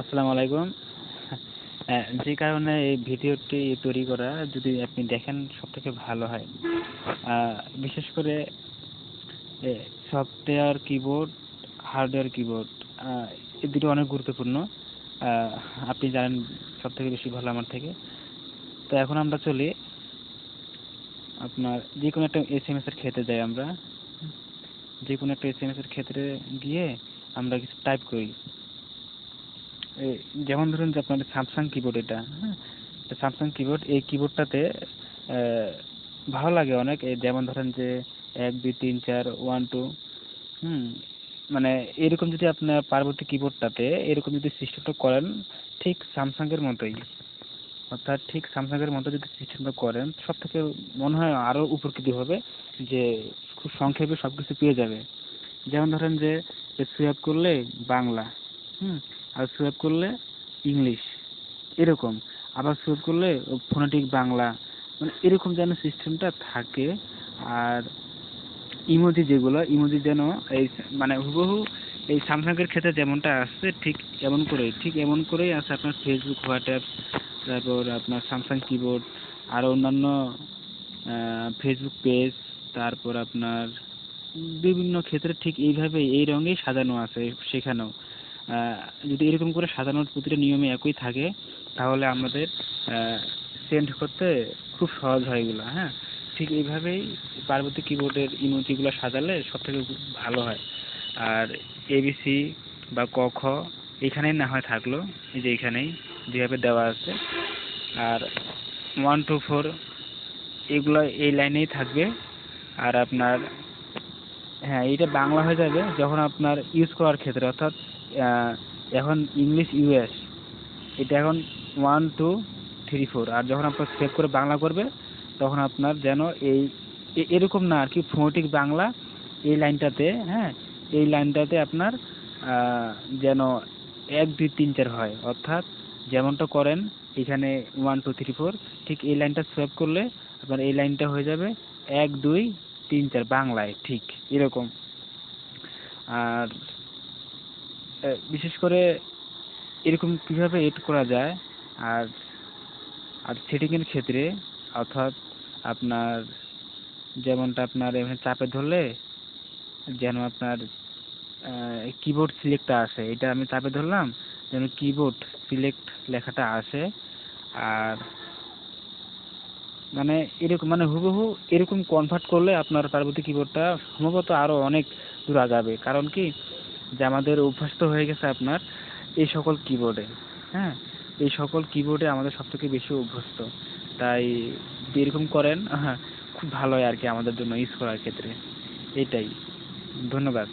আসসালামু আলাইকুম। যে কারণে এই ভিডিওটি তৈরি করা যদি আপনি দেখেন সব থেকে ভালো হয়। বিশেষ করে সফটওয়্যার কিবোর্ড হার্ডওয়্যার কিবোর্ড এই দুটো অনেক গুরুত্বপূর্ণ। আপনি জানেন সব থেকে বেশি ভালো আমার থেকে। তো এখন আমরা চলি আপনার যে কোনো একটা এস এম এসের ক্ষেত্রে যাই আমরা। যে কোনো একটা এস এম এসের ক্ষেত্রে গিয়ে আমরা কিছু টাইপ করি। যেমন ধরুন যে আপনার স্যামসাং কিবোর্ড এটা হ্যাঁ? স্যামসাং কিবোর্ড এই কিবোর্ডটাতে ভালো লাগে অনেক। যেমন ধরেন যে এক, দুই, তিন, চার ওয়ান টু হুম? মানে এরকম যদি আপনার পরবর্তী কিবোর্ডটাতে এরকম যদি সিস্টেমটা করেন, ঠিক স্যামসাংয়ের মতোই। অর্থাৎ ঠিক স্যামসাংয়ের মতো যদি সিস্টেমটা করেন সব থেকে মনে হয় আরও উপকৃত হবে যে খুব সংক্ষেপে সব কিছু পেয়ে যাবে। যেমন ধরেন যে সুইপ করলে বাংলা, হুম? আর সুইপ করলে ইংলিশ। এরকম। আবার সুইপ করলে ফোনেটিক বাংলা। মানে এরকম যেন সিস্টেমটা থাকে। আর ইমোজি যেগুলো, ইমোজি যেন এই মানে হুবহু এই স্যামসাংয়ের ক্ষেত্রে যেমনটা আসছে ঠিক এমন করেই, ঠিক এমন করেই আছে আপনার ফেসবুক হোয়াটসঅ্যাপ তারপর আপনার স্যামসাং কিবোর্ড আর অন্যান্য ফেসবুক পেজ তারপর আপনার বিভিন্ন ক্ষেত্রে ঠিক এইভাবেই, এই রঙেই সাজানো আছে সেখানেও। যদি এরকম করে সাজানোর প্রতিটা নিয়মে একই থাকে, তাহলে আমাদের সেন্ড করতে খুব সহজ হয় এগুলো হ্যাঁ? ঠিক এইভাবেই পার্বতী কিবোর্ডের ইমোজিগুলো সাজালে সব থেকে ভালো হয়। আর এবিসি বা ক, খ এইখানেই না হয় থাকল, এই যে এইখানেই যেভাবে দেওয়া আছে। আর ওয়ান টু ফোর এগুলো এই লাইনেই থাকবে। আর আপনার হ্যাঁ এইটা বাংলা হয়ে যাবে, যখন আপনার ইউজ করার ক্ষেত্রে, অর্থাৎ এখন ইংলিশ ইউএস এটা এখন ওয়ান টু থ্রি ফোর আর যখন আপনার সেভ করে বাংলা করবে, তখন আপনার যেন এই এরকম না আর কি ফোনেটিক বাংলা এই লাইনটাতে হ্যাঁ এই লাইনটাতে আপনার যেন এক, দুই, তিন, চার হয়। অর্থাৎ যেমনটা করেন, এখানে ওয়ান টু থ্রি ফোর ঠিক এই লাইনটা সেভ করলে আপনার এই লাইনটা হয়ে যাবে এক, দুই, তিন, চার বাংলায়, ঠিক এরকম। আর বিশেষ করে এরকম কীভাবে এড করা যায় আর আর সেটিংয়ের ক্ষেত্রে অর্থাৎ আপনার যেমনটা আপনার এখানে চাপে ধরলে, যেন আপনার কিবোর্ড সিলেক্টটা আসে, এটা আমি চাপে ধরলাম, যেন কিবোর্ড সিলেক্ট লেখাটা আসে, আর মানে এরকম মানে হুবহু এরকম কনভার্ট করলে আপনার পরবর্তী কিবোর্ডটা সম্ভবত আরও অনেক দূর আগাবে। কারণ কি? যে আমাদের অভ্যস্ত হয়ে গেছে আপনার, এই সকল কিবোর্ডে হ্যাঁ? এই সকল কিবোর্ডে আমাদের সব থেকে বেশি অভ্যস্ত। তাই যেরকম করেন হ্যাঁ খুব ভালো হয় আর কি আমাদের জন্য ইউজ করার ক্ষেত্রে। এটাই। ধন্যবাদ।